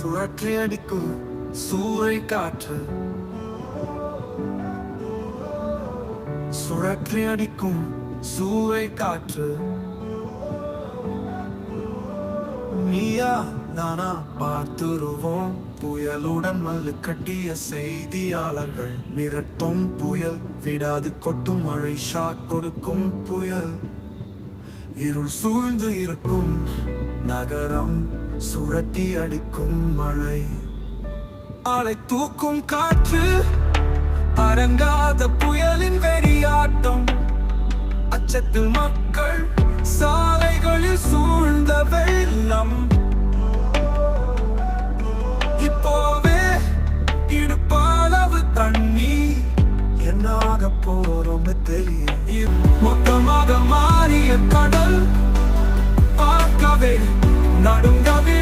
சுழற்றி அடிக்கும் சூறை காற்று. சுழற்றி அடிக்கும் சூறை காற்று. நீயா நானா பார்த்துருவோம். புயலுடன் மல்லு கட்டிய செய்தியாளர்கள். மிரட்டும் புயல் விடாது கொட்டும் மழை ஷாக் கொடுக்கும் புயல். இருள் சூழ்ந்து இருக்கும் நகரம். சுரட்டி அடிக்கும் மழை. ஆளை தூக்கும் காற்று அரங்காத புயலின் வெறியாட்டம். அச்சத்தில் மக்கள் சாலைகளில் சூழ்ந்த வெள்ளம் இப்போவே இடுப்பளவு தண்ணி என்னாக போறோம் தெரியும் மொத்தமாக மாறிய கடல் பார்க்கவே நடுங்கவிலும் காட்சி